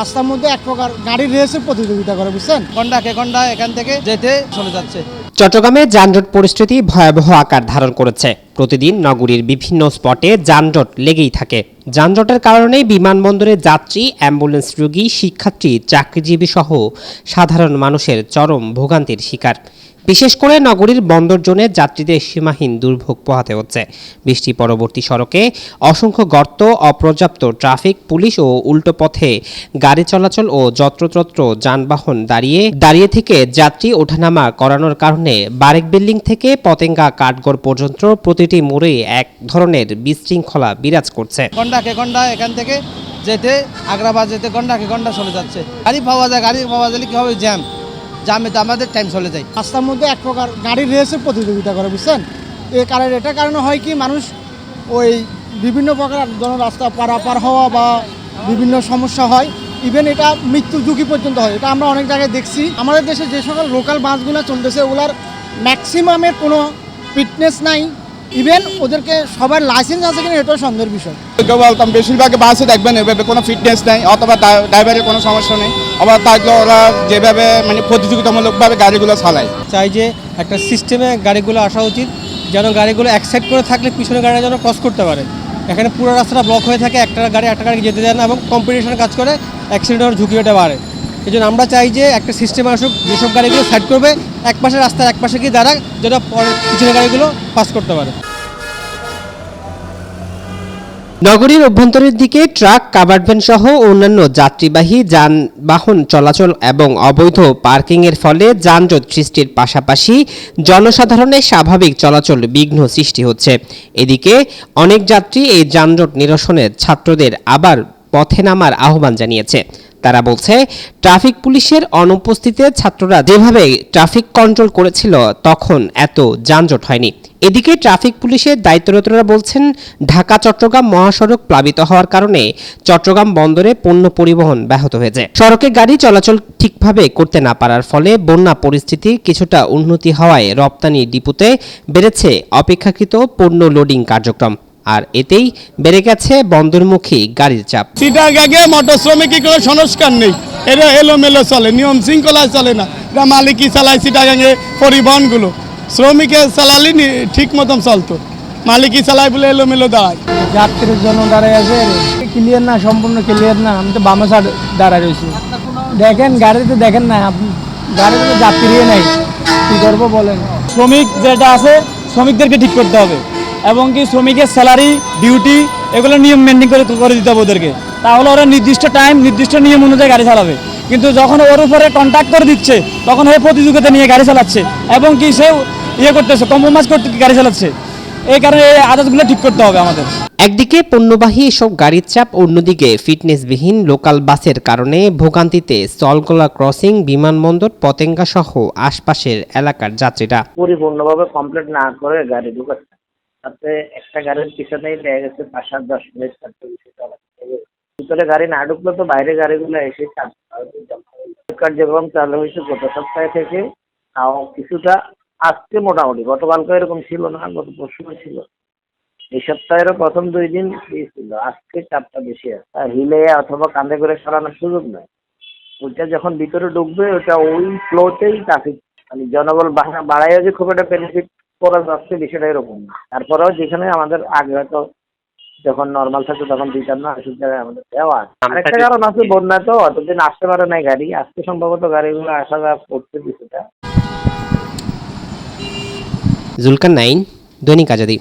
রাস্তার মধ্যে এক প্রকার গাড়ির রেসের প্রতিযোগিতা করে বুঝছেন? ঘণ্টা কে ঘণ্টা এখান থেকে যেতে চলে যাচ্ছে। চট্টগ্রামে যানজট পরিস্থিতি ভয়াবহ আকার ধারণ করেছে। প্রতিদিন নগরীর বিভিন্ন স্পটে যানজট লেগেই থাকে। যানজটের কারণে বিমানবন্দরে যাত্রী অ্যাম্বুলেন্স রোগী শিক্ষার্থী চাকরিজীবী সহ সাধারণ মানুষের চরম ভোগান্তির শিকার। বিশেষ করে নগরীর বন্দর জোনে যাত্রীদের সীমাহীন দুর্ভোগ পোহাতে হচ্ছে। বৃষ্টি পরবর্তী সড়কে অসংখ্য গর্ত, অপর্যাপ্ত ট্রাফিক, পুলিশ ও উল্টো পথে গাড়ি চলাচল ও যত্রতত্র যানবাহন দাঁড়িয়ে দাঁড়িয়ে থেকে যাত্রী ওঠানামা করানোর কারণে বারেক বিল্ডিং থেকে পতেঙ্গা কাঠগড় পর্যন্ত প্রতিটি মোড়ে এক ধরনের বিশৃঙ্খলা বিরাজ করছে। ঘণ্টা কে ঘণ্টা এখান থেকে যেতে আগ্রাবাদ যেতে ঘণ্টা কে ঘণ্টা চলে যাচ্ছে। গাড়ি পাওয়া যায়, গাড়ি পাওয়া গেলে কি হবে? জ্যাম। জ্যামে তো আমাদের টাইম চলে যায়। রাস্তার মধ্যে এক প্রকার গাড়ির রেসের প্রতিযোগিতা করে, বুঝছেন? এ কারণে এটা কারণে হয় কি, মানুষ ওই বিভিন্ন প্রকার ধরুন রাস্তা পারাপার হওয়া বা বিভিন্ন সমস্যা হয় ইভেন এটা মৃত্যু ঝুঁকি পর্যন্ত হয়। এটা আমরা অনেক জায়গায় দেখছি। আমাদের দেশে যে সকল লোকাল বাসগুলো চলতেছে, ওগুলার ম্যাক্সিমামের কোনো ফিটনেস নাই। ইভেন ওদেরকে সবার লাইসেন্স আছে কিনা, এটাও সন্দেহের বিষয়। বলতাম বেশিরভাগ বাসে দেখবেন, এভাবে কোনো ফিটনেস নেই, অথবা ড্রাইভারের কোনো সমস্যা নেই। আবার থাকলে ওরা যেভাবে মানে প্রতিযোগিতামূলকভাবে গাড়িগুলো চালায়। চাই যে একটা সিস্টেমে গাড়িগুলো আসা উচিত, যেন গাড়িগুলো এক সাইড করে থাকলে পিছনে গাড়িটা যেন ক্রস করতে পারে। এখানে পুরো রাস্তাটা ব্লক হয়ে থাকে, একটা গাড়ি একটা গাড়ি যেতে দেয় না এবং কম্পিটিশন কাজ করে অ্যাক্সিডেন্টের ঝুঁকিটা বাড়ে। এই জন্য আমরা চাই যে একটা সিস্টেম আসুক, যেসব গাড়িগুলো সাইড করবে এক পাশে রাস্তার এক পাশে গিয়ে দাঁড়াক যেটা পরে পিছনে গাড়িগুলো পাস করতে পারে। নগরীর অভ্যন্তরের দিকে ট্রাক, কাভার্ড সহ অন্যান্য যাত্রীবাহী যানবাহন চলাচল এবং অবৈধ পার্কিংয়ের ফলে যানজট সৃষ্টির পাশাপাশি জনসাধারণের স্বাভাবিক চলাচল বিঘ্ন সৃষ্টি হচ্ছে। এদিকে অনেক যাত্রী এই যানজট নিরসনের ছাত্রদের আবার পথে নামার আহ্বান জানিয়েছে। তারা বলছে, ট্রাফিক পুলিশের অনুপস্থিতিতে ছাত্ররা যেভাবে ট্রাফিক কন্ট্রোল করেছিল তখন এত যানজট হয়নি। এদিকে ট্রাফিক পুলিশের দায়িত্বরতরা বলছেন, ঢাকা চট্টগ্রাম মহাসড়ক প্লাবিত হওয়ার কারণে চট্টগ্রাম বন্দরে পণ্য পরিবহন ব্যাহত হয়েছে। সড়কে গাড়ি চলাচল ঠিকভাবে করতে না পারার ফলে বন্যা পরিস্থিতির কিছুটা উন্নতি হওয়ায় রপ্তানি ডিপুতে বেড়েছে অপেক্ষাকৃত পণ্য লোডিং কার্যক্রম। আর এতেই বেড়ে গেছে বন্দরমুখী গাড়ির চাপ। সিটাগাগে মোটর শ্রমিকের কোনো সংস্কার নেই? এটা এলোমেলো চলে নিয়ম শৃঙ্খলায় চলে না। এটা মালিকই চালায় সিটাগাঙ্গে পরিবহনগুলো? শ্রমিকের চালালে নি- ঠিক মতন চলতো। মালিকই চালায় বলে এলোমেলো দাঁড়ায়। যাত্রীর জন্য দাঁড়ায় আছে। ক্লিয়ার না সম্পূর্ণ ক্লিয়ার না। আমি তো বামে সাইড দাঁড়ায় রয়েছি। দেখেন গাড়িতে দেখেন না। আপনি গাড়িতে তো যাত্রী নেই। কী করব বলেন? শ্রমিক যেটা আছে শ্রমিকদেরকে ঠিক করতে হবে। এবং কি শ্রমিকের স্যালারি ডিউটি এগুলো নিয়ম মেনটেন করে করে দিতে হবে ওদেরকে। তাহলে ওরা নির্দিষ্ট টাইম নির্দিষ্ট নিয়ম অনুযায়ী গাড়ি চালাবে। কিন্তু যখন ওর উপরে কন্ট্যাক্ট করে দিচ্ছে তখন ও প্রতিযোগিতা নিয়ে গাড়ি চালাচ্ছে এবং কি সে ইয়ে করতেছে কম্প্রোমাইজ করতে গাড়ি চালাচ্ছে। এই কারণে এই আদার্সগুলো ঠিক করতে হবে আমাদের। একদিকে পণ্যবাহী এসব গাড়ির চাপ অন্যদিকে ফিটনেসবিহীন লোকাল বাসের কারণে ভোগান্তিতে স্থলগোলা ক্রসিং বিমানবন্দর পতেঙ্গা সহ আশপাশের এলাকার যাত্রীরা। পরিপূর্ণভাবে কমপ্লিট না করে গাড়ি ঢুকাচ্ছে। তাতে একটা গাড়ির পিছনেই লেগে গেছে পাঁচ সাত দশ মিনিট চারটে ভিতরে গাড়ি না ঢুকলে তো বাইরে গাড়িগুলো এসে কার্যক্রম চালু হয়েছে, গত সপ্তাহে থেকে তাও কিছুটা আজকে মোটামুটি। গতকালকে এরকম ছিল না, গত পরশু ছিল। এই সপ্তাহেরও প্রথম দুই দিন ফ্রি ছিল। আজকে চাপটা বেশি আছে। আর হিলে অথবা কাঁধে করে সরানোর সুযোগ নেই। ওইটা যখন ভিতরে ঢুকবে ওটা ওই ফ্লোতেই ট্রাফিক মানে জনবল বাড়া বাড়াইও যে খুব একটা বেনিফিট করা যাচ্ছে বিষয়টা এরকম না। তারপরেও যেখানে আমাদের আগে হয়তো যখন নর্মাল থাকতো তখন দিতাম না ওষুধ জায়গায় আমাদের দেওয়া আছে। আরেকটা কারণ আছে বন্যা তো অতদিন আসতে পারে নাই গাড়ি আজকে সম্ভবত গাড়িগুলো আসা যাওয়া করছে কিছুটা জুলকার নাইন দৈনিক আজাদি।